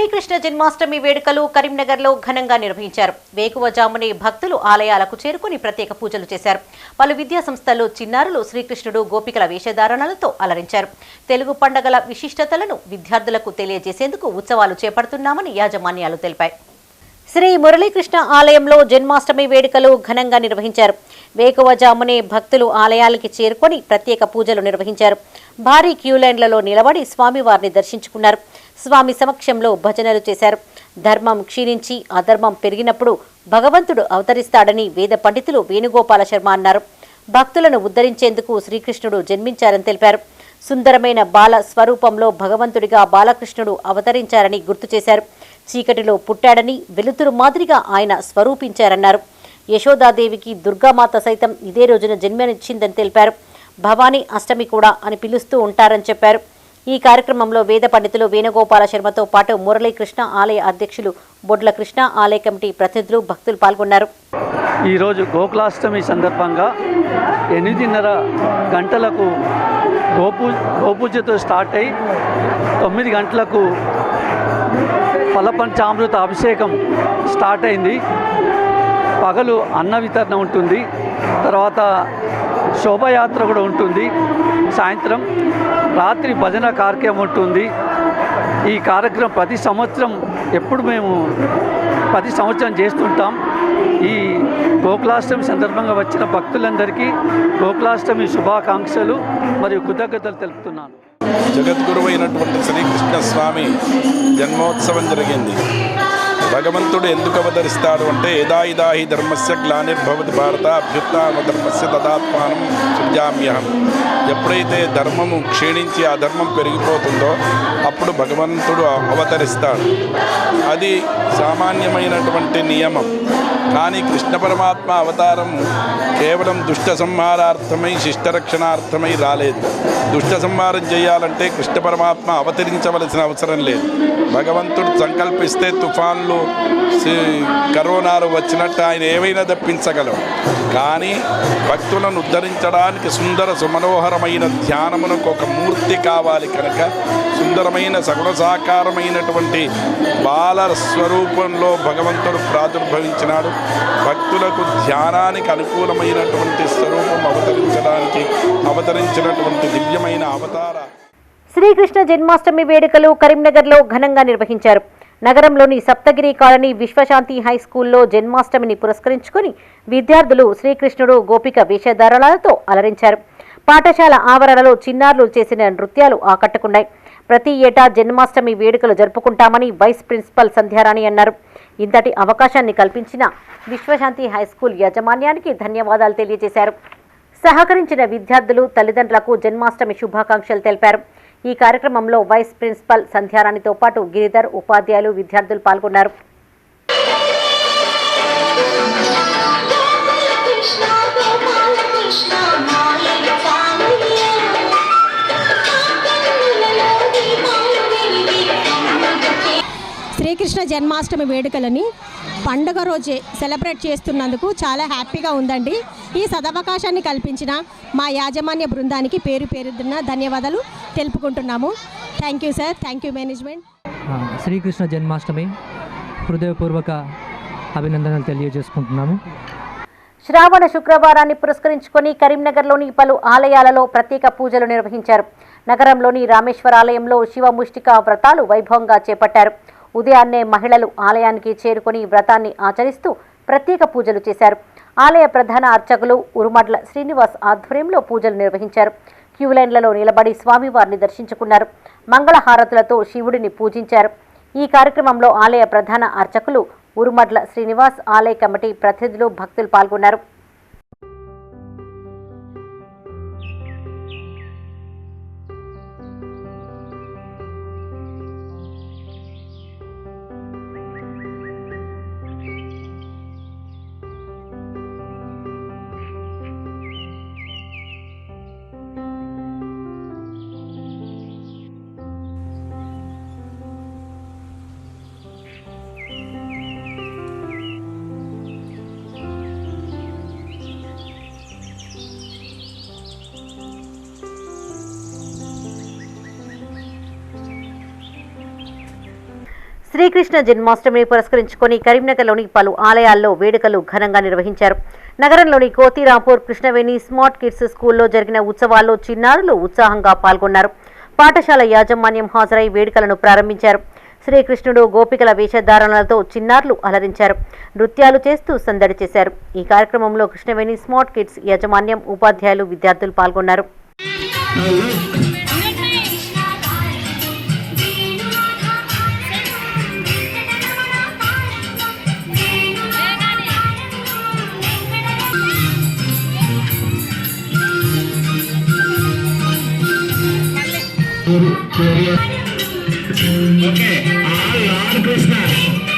శ్రీకృష్ణ జన్మాష్టమి వేడుకలు కరీంనగర్లో ఘనంగా నిర్వహించారు. వేకువజామునే భక్తులు ఆలయాలకు చేరుకుని ప్రత్యేక పూజలు చేశారు. పలు విద్యా సంస్థల్లో చిన్నారులు శ్రీకృష్ణుడు గోపికల వేషధారణలతో అలరించారు. తెలుగు పండగల విశిష్టతలను విద్యార్థులకు తెలియజేసేందుకు ఉత్సవాలు చేపడుతున్నామని యాజమాన్యాలు తెలిపాయి. శ్రీ మురళీకృష్ణ ఆలయంలో జన్మాష్టమి వేడుకలు ఘనంగా నిర్వహించారు. వేకువజామునే భక్తులు ఆలయాలకి చేరుకొని ప్రత్యేక పూజలు నిర్వహించారు. భారీ క్యూ లైన్లలో నిలబడి స్వామివారిని దర్శించుకున్నారు. స్వామి సమక్షంలో భజనలు చేశారు. ధర్మం క్షీణించి అధర్మం పెరిగినప్పుడు భగవంతుడు అవతరిస్తాడని వేద పండితులు వేణుగోపాల శర్మ అన్నారు. భక్తులను ఉద్ధరించేందుకు శ్రీకృష్ణుడు జన్మించారని తెలిపారు. సుందరమైన బాల స్వరూపంలో భగవంతుడిగా బాలకృష్ణుడు అవతరించారని గుర్తు చేశారు. చీకటిలో పుట్టాడని వెలుతురు మాదిరిగా ఆయన స్వరూపించారన్నారు. యశోదాదేవికి దుర్గామాత సైతం ఇదే రోజున జన్మనిచ్చిందని తెలిపారు. భవానీ అష్టమి కూడా అని పిలుస్తూ ఉంటారని చెప్పారు. ఈ కార్యక్రమంలో వేద పండితులు వేణుగోపాల శర్మతో పాటు మురళీకృష్ణ ఆలయ అధ్యక్షులు బొడ్ల కృష్ణ ఆలయ కమిటీ ప్రతినిధులు భక్తులు పాల్గొన్నారు. ఈరోజు గోకులాష్టమి సందర్భంగా ఎనిమిదిన్నర గంటలకు గోపూ గోపూజతో స్టార్ట్ అయి తొమ్మిది గంటలకు ఫలపంచామృత అభిషేకం స్టార్ట్ అయింది. పగలు అన్న వితరణ ఉంటుంది. తర్వాత శోభయాత్ర కూడా ఉంటుంది. సాయంత్రం రాత్రి భజన కార్యక్రమం ఉంటుంది ఈ కార్యక్రమం ప్రతి సంవత్సరం ఎప్పుడు మేము ప్రతి సంవత్సరం చేస్తుంటాం. ఈ గోకులాష్టమి సందర్భంగా వచ్చిన భక్తులందరికీ గోకులాష్టమి శుభాకాంక్షలు మరియు కృతజ్ఞతలు తెలుపుతున్నాను. జగద్గురువైనటువంటి శ్రీకృష్ణ స్వామి జన్మోత్సవం జరిగింది. భగవంతుడు ఎందుకు అవతరిస్తాడు అంటే యదా ఇదాహి ధర్మస్య గ్లానిర్భవతి భారత అభ్యుత్థాన ధర్మస్య తదాత్మానం సృజామ్యహం. ఎప్పుడైతే ధర్మము క్షీణించి ఆ ధర్మం పెరిగిపోతుందో అప్పుడు భగవంతుడు అవతరిస్తాడు. అది సామాన్యమైనటువంటి నియమం. కానీ కృష్ణ పరమాత్మ అవతారం కేవలం దుష్ట సంహారార్థమై శిష్టరక్షణార్థమై రాలేదు. దుష్ట సంహారం చేయాలంటే కృష్ణ పరమాత్మ అవతరించవలసిన అవసరం లేదు. భగవంతుడు సంకల్పిస్తే తుఫాన్లు కరోనాలు వచ్చినట్టు ఆయన ఏవైనా తప్పించగలం కానీ భక్తులను ఉద్ధరించడానికి సుందర సుమనోహరమైన ధ్యానమునకు ఒక మూర్తి కావాలి కనుక సుందరమైన సగుణ సాకారమైనటువంటి బాల స్వరూపంలో భగవంతుడు ప్రాదుర్భవించినాడు. భక్తులకు ధ్యానానికి అనుకూలమైనటువంటి స్వరూపం అవతరించడానికి అవతరించినటువంటి దివ్యమైన అవతార. శ్రీకృష్ణ జన్మాష్టమి వేడుకలు కరీంనగర్లో ఘనంగా నిర్వహించారు. నగరంలోని సప్తగిరి కాలనీ విశ్వశాంతి హై స్కూల్లో జన్మాష్టమిని పురస్కరించుకొని విద్యార్థులు శ్రీకృష్ణుడు గోపిక వేషధారణలతో అలరించారు. పాఠశాల ఆవరణలో చిన్నారులు చేసిన నృత్యాలు ఆకట్టుకున్నాయి. ప్రతి ఏటా జన్మాష్టమి వేడుకలు జరుపుకుంటామని వైస్ ప్రిన్సిపల్ సంధ్యారాణి అన్నారు. ఇంతటి అవకాశాన్ని కల్పించిన విశ్వశాంతి హై స్కూల్ యాజమాన్యానికి ధన్యవాదాలు తెలియజేశారు. సహకరించిన విద్యార్థులు తల్లిదండ్రులకు జన్మాష్టమి శుభాకాంక్షలు తెలిపారు. ఈ కార్యక్రమంలో వైస్ ప్రిన్సిపల్ సంధ్యారాణితో పాటు గిరిధర్ ఉపాధ్యాయులు విద్యార్థులు పాల్గొన్నారు. శ్రీకృష్ణ జన్మాష్టమి వేడుకలని పండుగ రోజే సెలబ్రేట్ చేస్తున్నందుకు చాలా హ్యాపీగా ఉందండి. ఈ సదవకాశాన్ని కల్పించిన మా యాజమాన్య బృందానికి పేరు పేరున ధన్యవాదాలు తెలుపుకుంటున్నాము. Thank you sir thank you management Sri Krishna Janmashtami హృదయపూర్వక అభినందనలు తెలియజేసుకుంటున్నాము. శ్రావణ శుక్రవారాన్ని పురస్కరించుకొని కరీంనగర్లోని పలు ఆలయాలలో ప్రత్యేక పూజలు నిర్వహించారు. నగరంలోని రామేశ్వర ఆలయంలో శివ ముష్టిక వ్రతాలు వైభవంగా చేపట్టారు. ఉదయాన్నే మహిళలు ఆలయానికి చేరుకొని వ్రతాన్ని ఆచరిస్తూ ప్రత్యేక పూజలు చేశారు. ఆలయ ప్రధాన అర్చకులు ఉరుమడ్ల శ్రీనివాస్ ఆధ్వర్యంలో పూజలు నిర్వహించారు. క్యూ లైన్లలో నిలబడి స్వామివారిని దర్శించుకున్నారు. మంగళహారతులతో శివుడిని పూజించారు. ఈ కార్యక్రమంలో ఆలయ ప్రధాన అర్చకులు ఉరుమడ్ల శ్రీనివాస్ ఆలయ కమిటీ ప్రతినిధులు భక్తులు పాల్గొన్నారు. శ్రీకృష్ణ జన్మాష్టమిని పురస్కరించుకొని కరీంనగర్లోని పలు ఆలయాల్లో వేడుకలు ఘనంగా నిర్వహించారు. నగరంలోని కోతిరాంపూర్ కృష్ణవేణి స్మార్ట్ కిడ్స్ స్కూల్లో జరిగిన ఉత్సవాల్లో చిన్నారులు ఉత్సాహంగా పాల్గొన్నారు. పాఠశాల యాజమాన్యం హాజరై వేడుకలను ప్రారంభించారు. శ్రీకృష్ణుడు గోపికల వేషధారణలతో చిన్నారులు అలరించారు. నృత్యాలు చేస్తూ సందడి చేశారు. ఈ కార్యక్రమంలో కృష్ణవేణి స్మార్ట్ కిడ్స్ యాజమాన్యం ఉపాధ్యాయులు విద్యార్థులు పాల్గొన్నారు. Okay, all Lord Krishna.